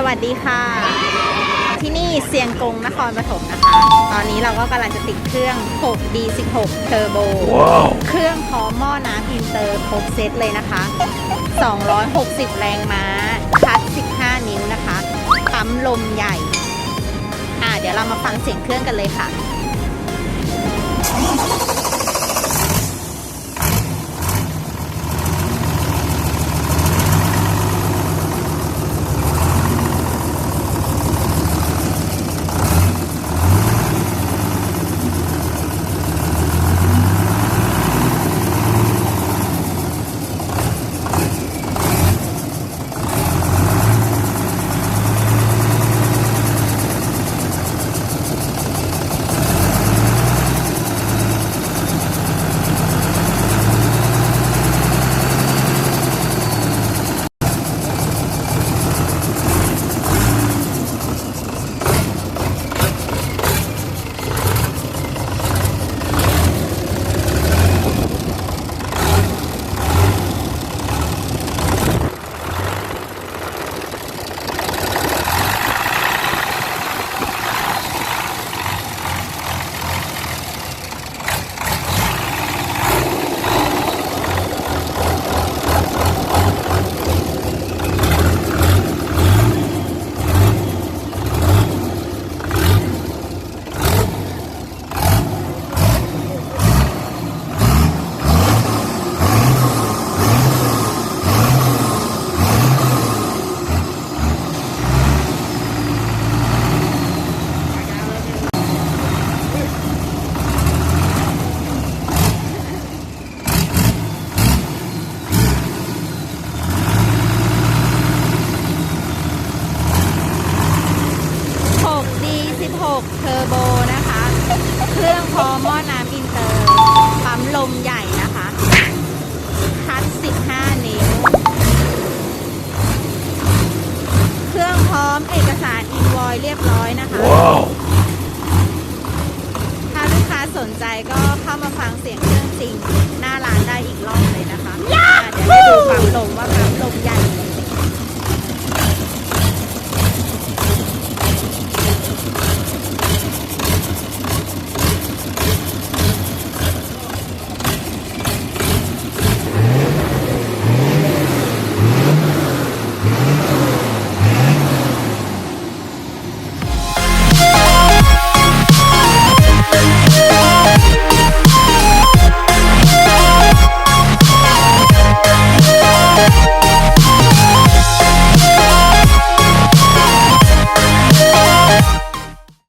สวัสดีค่ะ ที่นี่เซียงกงนครปฐมนะคะ ตอนนี้เราก็กำลังจะติดเครื่อง 6D16 Turbo เครื่องพร้อมหม้อน้ำอินเตอร์ครบเซตเลยนะคะ 260 แรงม้า คัด 15 นิ้วนะคะปั๊มลมใหญ่ อ่าเดี๋ยวเรามาฟังเสียงเครื่องกันเลยค่ะ 6D16 Turbo นะคะ เครื่องพร้อมหม้อน้ำอินเตอร์ ปั๊มลมใหญ่นะคะคัด15 นิ้ว เครื่องพร้อมเอกสารอินวอยเรียบร้อยนะคะถ้าลูกค้าสนใจก็เข้ามาฟังเสียงเครื่องจริง หน้าร้านได้อีกรอบเลยนะคะอะเดี๋ยวให้ดูปั๊มลมว่าปั๊มลมใหญ่